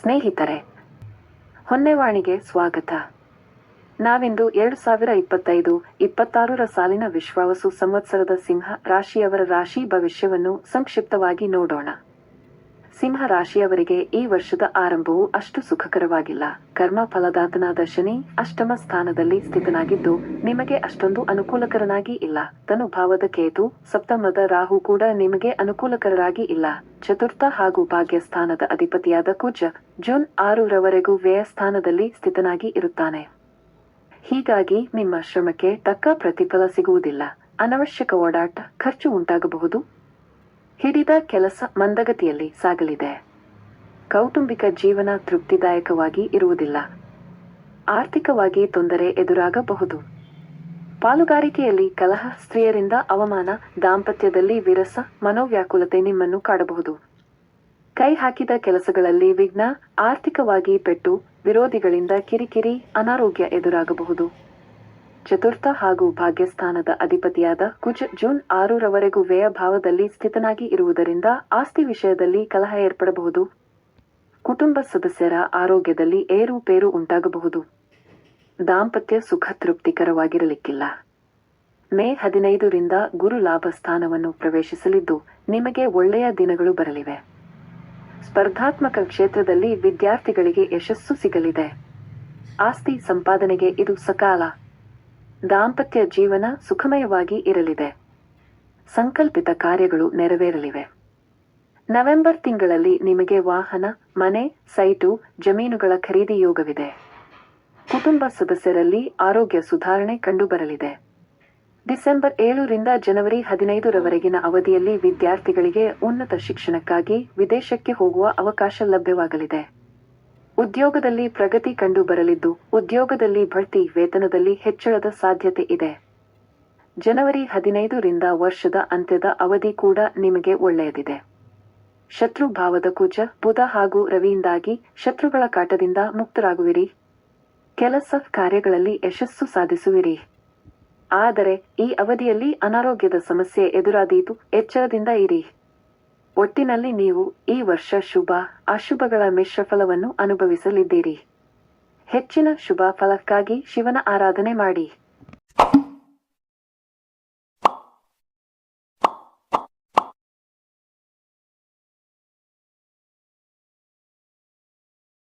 ಸ್ನೇಹಿತರೆ ಹೊನ್ನೆವಾಣಿಗೆ ಸ್ವಾಗತ. ನಾವಿಂದು ಎರಡು ಸಾವಿರ ಇಪ್ಪತ್ತೈದು, ಇಪ್ಪತ್ತಾರರ ಸಾಲಿನ ವಿಶ್ವಾವಸು ಸಂವತ್ಸರದ ಸಿಂಹ ರಾಶಿಯವರ ರಾಶಿ ಭವಿಷ್ಯವನ್ನು ಸಂಕ್ಷಿಪ್ತವಾಗಿ ನೋಡೋಣ. ಸಿಂಹ ರಾಶಿಯವರಿಗೆ ಈ ವರ್ಷದ ಆರಂಭವು ಅಷ್ಟು ಸುಖಕರವಾಗಿಲ್ಲ. ಕರ್ಮ ಫಲದಾತನಾದ ಶನಿ ಅಷ್ಟಮ ಸ್ಥಾನದಲ್ಲಿ ಸ್ಥಿತನಾಗಿದ್ದು, ನಿಮಗೆ ಅಷ್ಟೊಂದು ಅನುಕೂಲಕರನಾಗಿ ಇಲ್ಲ. ತನುಭಾವದ ಕೇತು ಸಪ್ತಮದ ರಾಹು ಕೂಡ ನಿಮಗೆ ಅನುಕೂಲಕರರಾಗಿ ಇಲ್ಲ. ಚತುರ್ಥ ಹಾಗೂ ಭಾಗ್ಯ ಸ್ಥಾನದ ಅಧಿಪತಿಯಾದ ಕುಜ ಜೂನ್ ಆರರವರೆಗೂ ವ್ಯಯ ಸ್ಥಾನದಲ್ಲಿ ಸ್ಥಿತನಾಗಿ ಇರುತ್ತಾನೆ. ಹೀಗಾಗಿ ನಿಮ್ಮ ಶ್ರಮಕ್ಕೆ ತಕ್ಕ ಪ್ರತಿಫಲ ಸಿಗುವುದಿಲ್ಲ. ಅನವಶ್ಯಕ ಓಡಾಟ, ಖರ್ಚು ಉಂಟಾಗಬಹುದು. ಹಿಡಿದ ಕೆಲಸ ಮಂದಗತಿಯಲ್ಲಿ ಸಾಗಲಿದೆ. ಕೌಟುಂಬಿಕ ಜೀವನ ತೃಪ್ತಿದಾಯಕವಾಗಿ ಇರುವುದಿಲ್ಲ. ಆರ್ಥಿಕವಾಗಿ ತೊಂದರೆ ಎದುರಾಗಬಹುದು. ಪಾಲುಗಾರಿಕೆಯಲ್ಲಿ ಕಲಹ, ಸ್ತ್ರೀಯರಿಂದ ಅವಮಾನ, ದಾಂಪತ್ಯದಲ್ಲಿ ವಿರಸ, ಮನೋವ್ಯಾಕುಲತೆ ನಿಮ್ಮನ್ನು ಕಾಡಬಹುದು. ಕೈ ಹಾಕಿದ ಕೆಲಸಗಳಲ್ಲಿ ವಿಘ್ನ, ಆರ್ಥಿಕವಾಗಿ ಪೆಟ್ಟು, ವಿರೋಧಿಗಳಿಂದ ಕಿರಿಕಿರಿ, ಅನಾರೋಗ್ಯ ಎದುರಾಗಬಹುದು. ಚತುರ್ಥ ಹಾಗೂ ಭಾಗ್ಯಸ್ಥಾನದ ಅಧಿಪತಿಯಾದ ಕುಜ್ ಜೂನ್ ಆರರವರೆಗೂ ವ್ಯಯ ಭಾವದಲ್ಲಿ ಸ್ಥಿತನಾಗಿ ಇರುವುದರಿಂದ ಆಸ್ತಿ ವಿಷಯದಲ್ಲಿ ಕಲಹ ಏರ್ಪಡಬಹುದು. ಕುಟುಂಬ ಸದಸ್ಯರ ಆರೋಗ್ಯದಲ್ಲಿ ಏರುಪೇರು ಉಂಟಾಗಬಹುದು. ದಾಂಪತ್ಯ ಸುಖ ತೃಪ್ತಿಕರವಾಗಿರಲಿಕ್ಕಿಲ್ಲ. ಮೇ ಹದಿನೈದರಿಂದ ಗುರು ಲಾಭ ಸ್ಥಾನವನ್ನು ಪ್ರವೇಶಿಸಲಿದ್ದು, ನಿಮಗೆ ಒಳ್ಳೆಯ ದಿನಗಳು ಬರಲಿವೆ. ಸ್ಪರ್ಧಾತ್ಮಕ ಕ್ಷೇತ್ರದಲ್ಲಿ ವಿದ್ಯಾರ್ಥಿಗಳಿಗೆ ಯಶಸ್ಸು ಸಿಗಲಿದೆ. ಆಸ್ತಿ ಸಂಪಾದನೆಗೆ ಇದು ಸಕಾಲ. ದಾಂಪತ್ಯ ಜೀವನ ಸುಖಮಯವಾಗಿ ಇರಲಿದೆ. ಸಂಕಲ್ಪಿತ ಕಾರ್ಯಗಳು ನೆರವೇರಲಿವೆ. ನವೆಂಬರ್ ತಿಂಗಳಲ್ಲಿ ನಿಮಗೆ ವಾಹನ, ಮನೆ, ಸೈಟು, ಜಮೀನುಗಳ ಖರೀದಿ ಯೋಗವಿದೆ. ಕುಟುಂಬ ಸದಸ್ಯರಲ್ಲಿ ಆರೋಗ್ಯ ಸುಧಾರಣೆ ಕಂಡುಬರಲಿದೆ. ಡಿಸೆಂಬರ್ ಏಳರಿಂದ ಜನವರಿ ಹದಿನೈದರವರೆಗಿನ ಅವಧಿಯಲ್ಲಿ ವಿದ್ಯಾರ್ಥಿಗಳಿಗೆ ಉನ್ನತ ಶಿಕ್ಷಣಕ್ಕಾಗಿ ವಿದೇಶಕ್ಕೆ ಹೋಗುವ ಅವಕಾಶ ಲಭ್ಯವಾಗಲಿದೆ. ಉದ್ಯೋಗದಲ್ಲಿ ಪ್ರಗತಿ ಕಂಡು ಬರಲಿದ್ದು, ಉದ್ಯೋಗದಲ್ಲಿ ಬಡ್ತಿ ವೇತನದಲ್ಲಿ ಹೆಚ್ಚಳದ ಸಾಧ್ಯತೆ ಇದೆ. ಜನವರಿ ಹದಿನೈದರಿಂದ ವರ್ಷದ ಅಂತ್ಯದ ಅವಧಿ ಕೂಡ ನಿಮಗೆ ಒಳ್ಳೆಯದಿದೆ. ಶತ್ರು ಭಾವದ ಕುಜ ಬುಧ ಹಾಗೂ ರವಿಯಿಂದಾಗಿ ಶತ್ರುಗಳ ಕಾಟದಿಂದ ಮುಕ್ತರಾಗುವಿರಿ. ಕೆಲಸ ಕಾರ್ಯಗಳಲ್ಲಿ ಯಶಸ್ಸು ಸಾಧಿಸುವಿರಿ. ಆದರೆ, ಈ ಅವಧಿಯಲ್ಲಿ ಅನಾರೋಗ್ಯದ ಸಮಸ್ಯೆ ಎದುರಾದೀತು, ಎಚ್ಚರದಿಂದ ಇರಿ. ಒಟ್ಟಿನಲ್ಲಿ ನೀವು ಈ ವರ್ಷ ಶುಭ ಅಶುಭಗಳ ಮಿಶ್ರಫಲವನ್ನು ಅನುಭವಿಸಲಿದ್ದೀರಿ. ಹೆಚ್ಚಿನ ಶುಭ ಫಲಕ್ಕಾಗಿ ಶಿವನ ಆರಾಧನೆ ಮಾಡಿ.